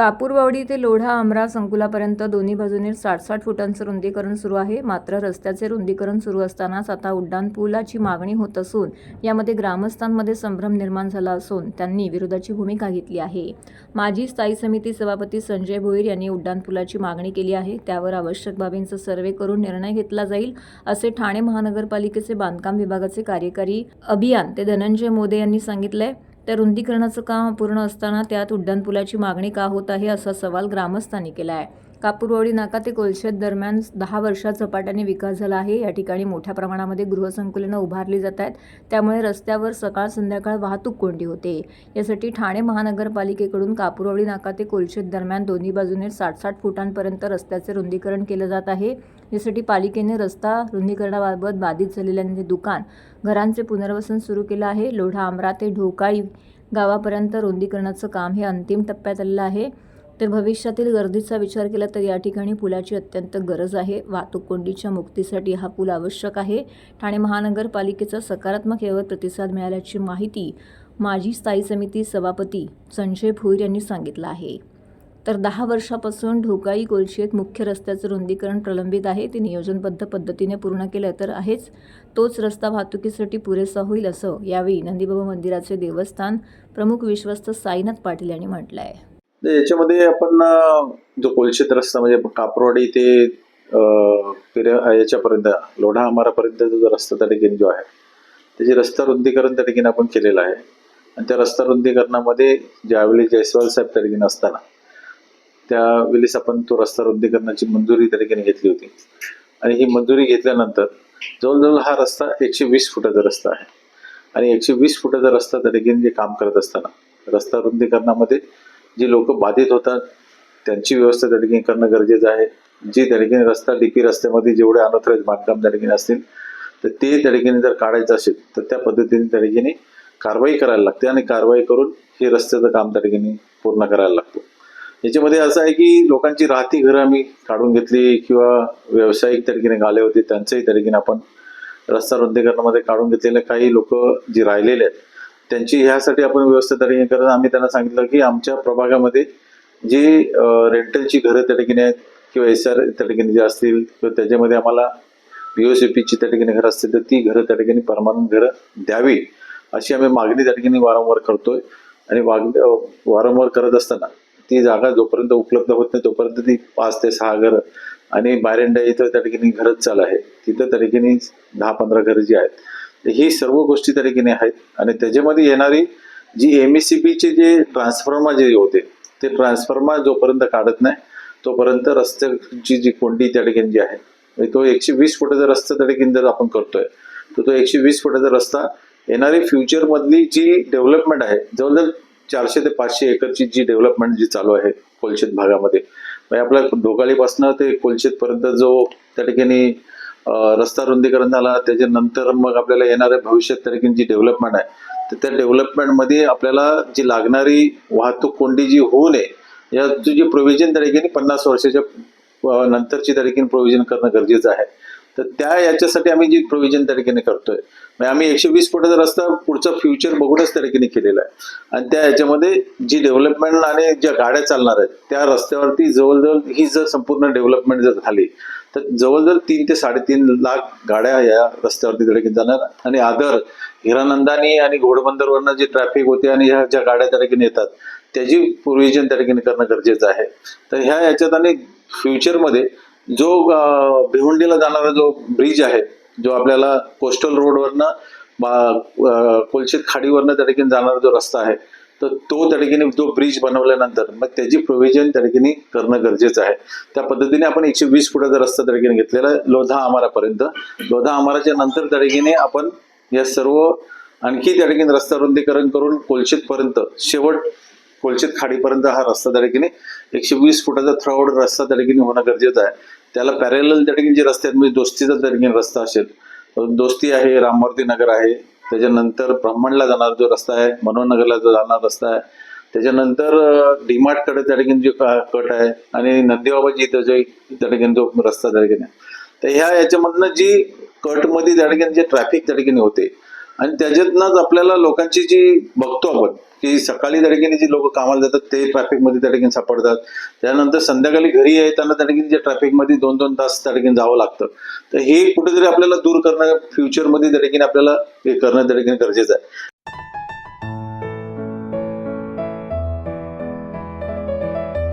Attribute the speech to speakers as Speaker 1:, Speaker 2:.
Speaker 1: कापूरवावडी ते लोढा आमरा संकुलापर्यंत दोन्ही बाजूने साठ साठ फुटांचं रुंदीकरण सुरू आहे. मात्र रस्त्याचे रुंदीकरण सुरू असतानाच आता उड्डाणपुलाची मागणी होत असून यामध्ये ग्रामस्थांमध्ये संभ्रम निर्माण झाला असून त्यांनी विरोधाची भूमिका घेतली आहे. माजी स्थायी समिती सभापती संजय भोईर यांनी उड्डाणपुलाची मागणी केली आहे. त्यावर आवश्यक बाबींचा सर्वे करून निर्णय घेतला जाईल असे ठाणे महानगरपालिकेचे बांधकाम विभागाचे कार्यकारी अभियान ते धनंजय मोदे यांनी सांगितलंय. त्या रुंदीकरणाचं काम पूर्ण असताना त्यात उड्डाणपुलाची मागणी का होत आहे असा सवाल ग्रामस्थांनी केला आहे कापूरवाडी नाका ते कोलशेत दरम्यान दहा वर्षात झपाट्याने विकास झाला आहे. या ठिकाणी मोठ्या प्रमाणामध्ये गृहसंकुलनं उभारली जात आहेत त्यामुळे रस्त्यावर सकाळ संध्याकाळ वाहतूक कोंडी होते. यासाठी ठाणे महानगरपालिकेकडून कापूरवाडी नाका ते कोलशेत दरम्यान दोन्ही बाजूने साठ साठ फुटांपर्यंत रस्त्याचे रुंदीकरण केलं जात आहे. यासाठी पालिकेने रस्ता रुंदीकरणाबाबत बाधित झालेल्यांचे म्हणजे दुकान घरांचे पुनर्वसन सुरू केलं आहे. लोढा आमरा ते ढोकाळी गावापर्यंत रुंदीकरणाचं काम हे अंतिम टप्प्यात आलेलं आहे. तर भविष्यातील गर्दीचा विचार केला तर या ठिकाणी पुलाची अत्यंत गरज आहे. वाहतूक कोंडीच्या मुक्तीसाठी हा पूल आवश्यक आहे. ठाणे महानगरपालिकेचा सकारात्मक यावर प्रतिसाद मिळाल्याची माहिती माजी स्थायी समिती सभापती संजय भोईर यांनी सांगितलं आहे. तर दहा वर्षापासून ढोकाई कोलशेत मुख्य रस्त्याचं रुंदीकरण प्रलंबित आहे. ते नियोजनबद्ध पद्धतीने पूर्ण केलं तर आहेच. तोच रस्ता वाहतुकीसाठी पुरेसा होईल असं यावेळी नंदीबाबा मंदिराचे देवस्थान प्रमुख विश्वस्त साईनाथ पाटील यांनी म्हटलं आहे
Speaker 2: याच्यामध्ये आपण जो कोलशेत रस्ता म्हणजे कापरवाडी ते याच्यापर्यंत लोढा आमारापर्यंत जो रस्ता त्या ठिकाणी जो आहे त्याचे रस्ता रुंदीकरण त्या ठिकाणी आपण केलेलं आहे. आणि त्या रस्ता रुंदीकरणामध्ये ज्यावेळी जयस्वाल साहेब त्या ठिकाणी असताना त्यावेळेस आपण तो रस्ता रुंदीकरणाची मंजुरी त्या ठिकाणी घेतली होती. आणि ही मंजुरी घेतल्यानंतर जवळजवळ हा रस्ता एकशे वीस फुटाचा रस्ता आहे. आणि एकशे वीस फुटाचा रस्ता त्या ठिकाणी जे काम करत असताना रस्ता रुंदीकरणामध्ये जे लोक बाधित होतात त्यांची व्यवस्था त्या ठिकाणी करणं गरजेचं आहे. जी त्या ठिकाणी रस्ता डीपी रस्त्यामध्ये जेवढे अनथराईज बांधकाम त्या ठिकाणी असतील तर ते त्या ठिकाणी जर काढायचं असेल तर त्या पद्धतीने त्या ठिकाणी कारवाई करायला लागते आणि कारवाई करून हे रस्त्याचं काम त्या ठिकाणी पूर्ण करायला लागतो. याच्यामध्ये असं आहे की लोकांची राहती घरं आम्ही काढून घेतली किंवा व्यावसायिक तरीकेने घाले आले होते त्यांचंही तरीकेने आपण रस्ता रुंदीकरणामध्ये काढून घेतलेले काही लोक जी राहिलेले आहेत त्यांची ह्यासाठी आपण व्यवस्था तरीके करत आम्ही त्यांना सांगितलं की आमच्या प्रभागामध्ये जी रेंटलची घरं त्या ठिकाणी आहेत किंवा एस आर त्या ठिकाणी जे असतील किंवा त्याच्यामध्ये आम्हाला पीची त्या ठिकाणी घरं असतील तर ती घरं त्या ठिकाणी परमानंट घरं द्यावी अशी आम्ही मागणी त्या ठिकाणी वारंवार करतोय. आणि वाग वारंवार करत असताना ती जागा जोपर्यंत उपलब्ध होत नाही तोपर्यंत ती पाच ते सहा घरं आणि बारेंडा इथं त्या ठिकाणी घरच चालू आहे. तिथं त्या ठिकाणी दहा पंधरा घरं जी आहेत ही सर्व गोष्टी त्या ठिकाणी आहेत. आणि त्याच्यामध्ये येणारी जी एम एस सी बीचे जे ट्रान्सफॉर्मर जे होते ते ट्रान्सफॉर्मर जोपर्यंत काढत नाही तोपर्यंत रस्त्याची जी कोंडी त्या ठिकाणी जी आहे म्हणजे तो एकशे वीस फुटाचा रस्ता त्या ठिकाणी जर आपण करतोय तर तो एकशे वीस फुटाचा रस्ता येणारी फ्युचरमधली जी डेव्हलपमेंट आहे जवळजवळ चारशे ते पाचशे एकरची जी डेव्हलपमेंट जी चालू आहे कोलशेत भागामध्ये म्हणजे आपल्या ढोकाळीपासनं ते कोलशेतपर्यंत जो त्या ठिकाणी रस्ता रुंदीकरण झाला त्याच्यानंतर मग आपल्याला येणाऱ्या भविष्यात त्या ठिकाणी जी डेव्हलपमेंट आहे तर त्या डेव्हलपमेंटमध्ये आपल्याला जी लागणारी वाहतूक कोंडी जी होऊ नये याचं जे प्रोव्हिजन त्या ठिकाणी पन्नास वर्षाच्या नंतरची त्या ठिकाणी प्रोव्हिजन करणं गरजेचं आहे. तर त्या याच्यासाठी आम्ही जी प्रोव्हिजन त्या ठिकाणी करतोय. म्हणजे आम्ही एकशे वीस फुटाचा रस्ता पुढचा फ्युचर बघूनच त्या ठिकाणी केलेला आहे. आणि त्या याच्यामध्ये जी डेव्हलपमेंट आणि ज्या गाड्या चालणार आहेत त्या रस्त्यावरती जवळजवळ ही जर संपूर्ण डेव्हलपमेंट जर झाली तर जवळजवळ तीन ते साडेतीन लाख गाड्या या रस्त्यावरती त्या ठिकाणी जाणार. आणि आदर हिरानंदानी आणि घोडबंदरवरनं जे ट्रॅफिक होते आणि ह्या ज्या गाड्या त्या ठिकाणी येतात त्याची प्रोव्हिजन त्या ठिकाणी करणं गरजेचं आहे. तर ह्या याच्यात आणि फ्युचरमध्ये जो भिवंडीला जाणारा जो ब्रिज आहे जो आपल्याला कोस्टल रोडवरनं बा- कोलशेत खाडीवरनं त्या ठिकाणी जाणारा जो रस्ता आहे तर तो त्या ठिकाणी जो ब्रिज बनवल्यानंतर मग त्याची प्रोव्हिजन त्या ठिकाणी करणं गरजेचं आहे. त्या पद्धतीने आपण एकशे वीस फुटाचा रस्ता त्या ठिकाणी घेतलेला आहे लोधा आमारापर्यंत. लोधा आमाराच्या नंतर त्या ठिकाणी आपण या सर्व आणखी त्या ठिकाणी रस्ता रुंदीकरण करून कोलशेतपर्यंत शेवट कोलचेत खाडीपर्यंत हा रस्ता त्या ठिकाणी एकशे वीस फुटाचा थ्रॉड रस्ता त्या ठिकाणी होणं गरजेचं आहे. त्याला पॅरेल त्या ठिकाणी जे रस्ते आहेत. म्हणजे दोस्तीचा त्या ठिकाणी रस्ता असेल. दोस्ती आहे रामवर्ती नगर आहे. त्याच्यानंतर ब्रह्मांडला जाणारा जो रस्ता आहे मनोहरनगरला जो जाणारा रस्ता आहे. त्याच्यानंतर डीमार्टकडे त्या ठिकाणी जो का- कट आहे. आणि नंदीबाबाजी इथं जो त्या ठिकाणी जो रस्ता त्या ठिकाणी तर ह्या याच्यामधनं जी कटमध्ये त्या ठिकाणी जे ट्रॅफिक त्या ठिकाणी होते. आणि त्याच्यातनंच आपल्याला लोकांची जी बघतो आपण की सकाळी त्या ठिकाणी जी लोक कामाला जातात ते ट्रॅफिकमध्ये त्या ठिकाणी सापडतात. त्यानंतर संध्याकाळी घरी येताना त्या ठिकाणी जे ट्रॅफिकमध्ये दोन दोन तास त्या ठिकाणी जावं लागतं. तर हे कुठेतरी आपल्याला दूर करणं फ्युचरमध्ये त्या ठिकाणी आपल्याला हे करणं त्या ठिकाणी गरजेचं आहे.